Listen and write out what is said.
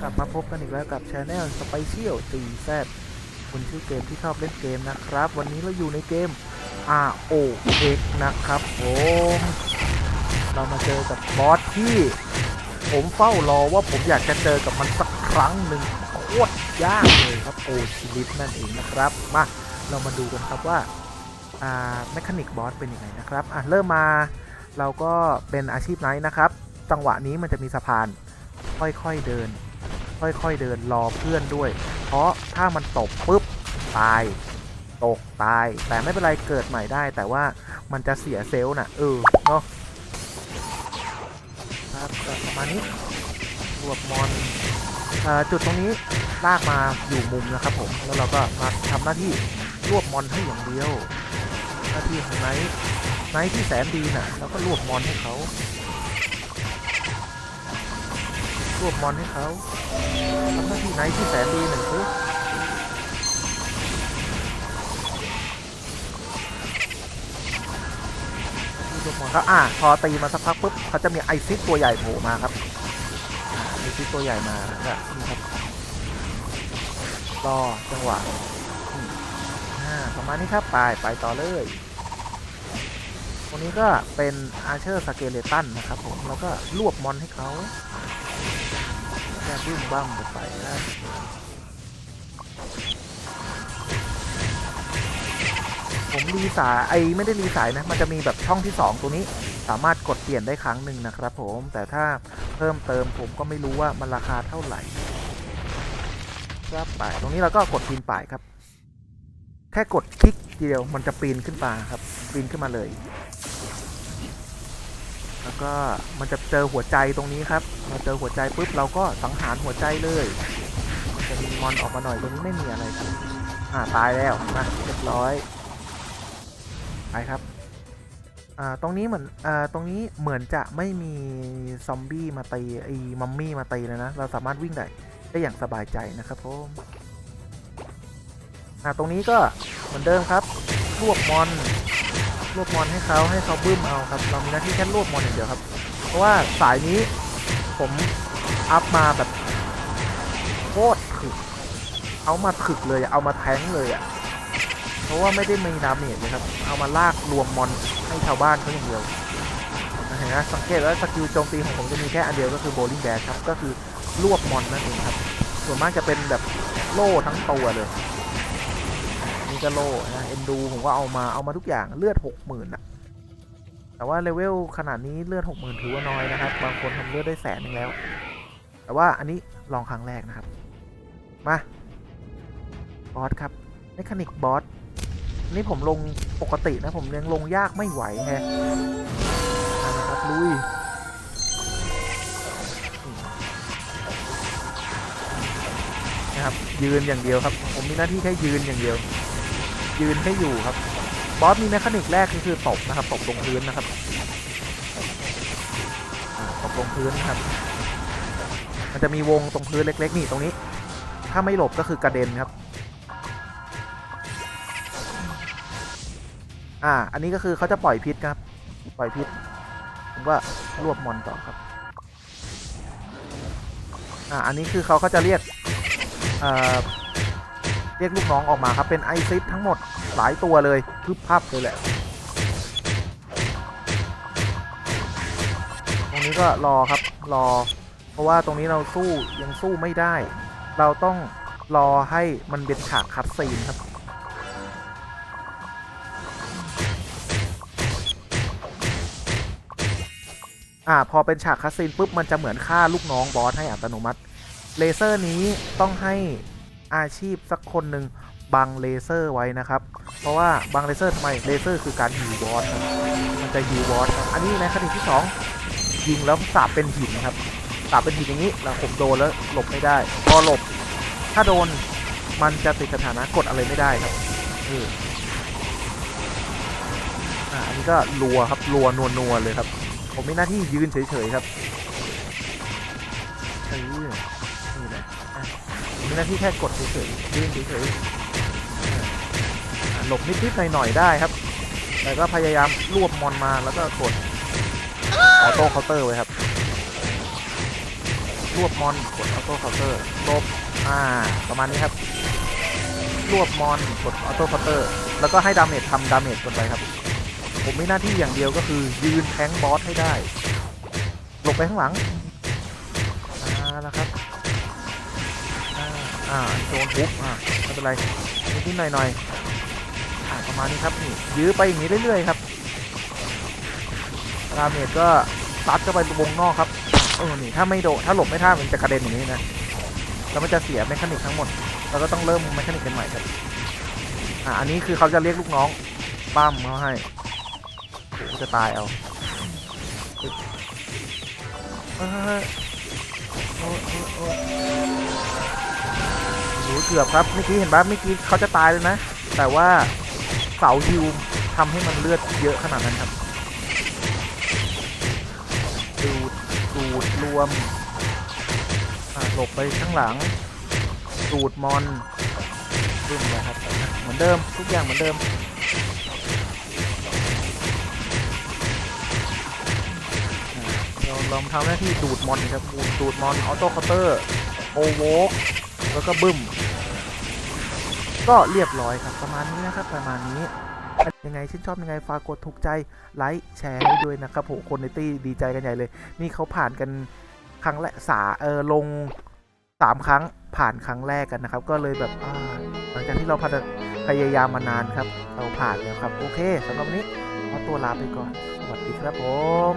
กลับมาพบกันอีกแล้วกับช anel Special 4 z คุณชื่อเกมที่ชอบเล่นเกมนะครับ วันนี้เราอยู่ในเกม ROX นะครับผมเรามาเจอกับบอสที่ ผมเฝ้ารอว่าผมอยากจะเจอกับมันสักครั้งหนึ่งโคตรยากเลยครับโอชิลิสนั่นเองนะครับ มาเรามาดูกันครับว่าอ่าแมคานิกบอสเป็นยังไงนะครับอะเริ่มมาเราก็เป็นอาชีพไนท์นะครับ จังหวะนี้มันจะมีสะพานค่อยๆเดิน ค่อยๆเดินรอเพื่อนด้วย เพราะถ้ามันตกปุ๊บตาย ตกตาย แต่ไม่เป็นไรเกิดใหม่ได้ แต่ว่ามันจะเสียเซลล์น่ะ เออ เนาะครับประมาณนี้รวบมอนอ่อจุดตรงนี้ลากมาอยู่มุมนะครับผม แล้วเราก็มาทำหน้าที่รวบมอนให้อย่างเดียว หน้าที่ของไนท์ไนท์ที่แสนดีน่ะ แล้วก็รวบมอนให้เขา รวบมอนให้เขาทำหน้าที่ไหนที่แสนดีหนึ่งสิรวบมอนครับอะพอตีมาสักพักปุ๊บเขาจะมีไอซิสตัวใหญ่โผล่มาครับไอซิสตัวใหญ่มาแล้วก็นี่ครับรอจังหวะประมาณนี้ครับไปไปต่อเลยตรงนี้ก็เป็นอาเชอร์สเกเลตันนะครับผม แล้วก็รวบมอนให้เขา แค่บึ้มบ้ามไปนะผมรีสายไอไม่ได้รีสายนะ มันจะมีแบบช่องที่ 2 ตัวนี้ สามารถกดเปลี่ยนได้ครั้งหนึ่งนะครับผมแต่ถ้าเพิ่มเติมผมก็ไม่รู้ว่ามันราคาเท่าไหร่ครับไปตรงนี้เราก็กดปีนป่ายครับ แค่กดคลิกเดียวมันจะปีนขึ้นมาครับ ปีนขึ้นมาเลย แล้วก็มันจะเจอหัวใจตรงนี้ครับมาเจอหัวใจปุ๊บเราก็สังหารหัวใจเลยมันจะมีมอนออกมาหน่อยตรงนี้ไม่มีอะไรครับอ่าตายแล้วนะเรียบร้อยไปครับอ่าตรงนี้เหมือนอ่าตรงนี้เหมือนจะไม่มีซอมบี้มาตีไอ้มัมมี่มาตีเลยนะเราสามารถวิ่งได้ได้อย่างสบายใจนะครับผมอ่าตรงนี้ก็เหมือนเดิมครับรวบมอน รวบมอนให้เขาให้เขาบึ้มเอาครับ เรามีหน้าที่แค่รวบมอนอย่างเดียวครับ เพราะว่าสายนี้ผมอัพมาแบบโคตรถึก เอามาถึกเลยเอามาแทงเลยอะเพราะว่าไม่ได้มีดาเมจเลยครับ เอามาลากรวมมอนให้ชาวบ้านเขาอย่างเดียวนะเห็นไหมสังเกตว่าสกิลโจมตีของผมจะมีแค่อันเดียวก็คือโบลิ่งแดชครับ ก็คือรวบมอนนั่นเองครับ ส่วนมากจะเป็นแบบโล่ทั้งตัวเลย นี่ก็โล่นะเอ็นดูผมก็เอามาเอามาทุกอย่างเลือดหกหมื่นอะแต่ว่าเลเวลขนาดนี้เลือดหกหมื่นถือว่าน้อยนะครับ บางคนทำเลือดได้แสนนึงแล้ว แต่ว่าอันนี้ลองครั้งแรกนะครับ มาบอสครับเมคานิกบอสนี่ผมลงปกตินะผมยังลงยากไม่ไหวแฮะเอาละครับลุยนะครับยืนอย่างเดียวครับ ผมมีหน้าที่แค่ยืนอย่างเดียว ยืนให้อยู่ครับ บอสมีแมคานิกแรกก็คือตบนะครับตบลงพื้นนะครับตบลงพื้นครับ มันจะมีวงตรงพื้นเล็ก ๆ นี่ตรงนี้ ถ้าไม่หลบก็คือกระเด็นครับ อ่า อันนี้ก็คือเขาจะปล่อยพิษครับ ปล่อยพิษ ผมก็รวบมอนต่อครับ อ่า อันนี้คือเขาก็จะเรียก อ่อ เรียกลูกน้องออกมาครับ เป็นไอซิปทั้งหมดหลายตัวเลยพึบพับเลยแหละ ตรงนี้ก็รอครับรอ เพราะว่าตรงนี้เราสู้ยังสู้ไม่ได้ เราต้องรอให้มันเป็นฉากคัดซีนครับอ่าพอเป็นฉากคัดซีนปุ๊บมันจะเหมือนฆ่าลูกน้องบอสให้อัตโนมัติ เลเซอร์นี้ต้องให้ อาชีพสักคนหนึ่งบังเลเซอร์ไว้นะครับ เพราะว่าบังเลเซอร์ทำไมเลเซอร์คือการฮิวบอสมันจะฮิวบอสอันนี้ในคดีที่ 2 ยิงแล้วสาบเป็นหินนะครับสาบเป็นหินอย่างนี้แล้วผมโดนแล้วหลบไม่ได้ พอหลบ ถ้าโดนมันจะติดสถานะกดอะไรไม่ได้ครับเอออันนี้ก็รัวครับรัวนัวนัวๆเลยครับ ผมมีหน้าที่ยืนเฉยๆครับ น้าที่แค่กดเฉยๆยืนเฉยๆหลบนิดๆหน่อยๆได้ครับ แต่ก็พยายามรวบมอนมาแล้วก็กดออโต้เคาน์เตอร์ไว้ครับ รวบมอนกดออโต้เคาน์เตอร์ลบอ่าประมาณนี้ครับ รวบมอนกดออโต้เคาน์เตอร์แล้วก็ให้ดาเมจทำดาเมจกดไปครับ ผมมีหน้าที่อย่างเดียวก็คือยืนแทงบอสให้ได้ หลบไปข้างหลังอ่าแล้วครับ อ่าโดนทุบอ่าไม่เป็นไรนิดๆหน่อยๆอ่าประมาณนี้ครับนี่ยื้อไปอย่างนี้เรื่อยๆครับดาเมจก็ซัดเข้าไปวงนอกครับเออนี่ถ้าไม่โดถ้าหลบไม่ท่ามันจะกระเด็นอย่างนี้นะแล้วมันจะเสียเมคานิกทั้งหมดเราก็ต้องเริ่มเมคานิกกันใหม่ครับอ่าอันนี้คือเขาจะเรียกลูกน้องปั้มเขาให้โอ้จะตายเอาเฮ้ยโอ้ยโอ้ยโอ้ยโอ้โห เกือบครับเมื่อกี้เห็นปะเมื่อกี้เขาจะตายเลยนะ แต่ว่าเสาฮิวทำให้มันเลือดเยอะขนาดนั้นครับดูดดูดรวมหลบไปข้างหลัง ดูดมอนรึมเลยครับเหมือนเดิมทุกอย่างเหมือนเดิมอ่าเราลองทำหน้าที่ดูดมอนครับดูดดูดมอนออโต้คาน์เตอร์โอโวกแล้วก็บึ้ม ก็เรียบร้อยครับประมาณนี้นะครับประมาณนี้ยังไงชื่นชอบยังไงฝากกดถูกใจไลค์แชร์ให้ด้วยนะครับผมคนในตี้ดีใจกันใหญ่เลย นี่เขาผ่านกันครั้งแรกสาเออลงสามครั้งผ่านครั้งแรกกันนะครับ ก็เลยแบบหลังจากที่เราพยายามมานานครับ เราผ่านแล้วครับ โอเคสำหรับวันนี้ขอตัวลาไปก่อน สวัสดีครับผม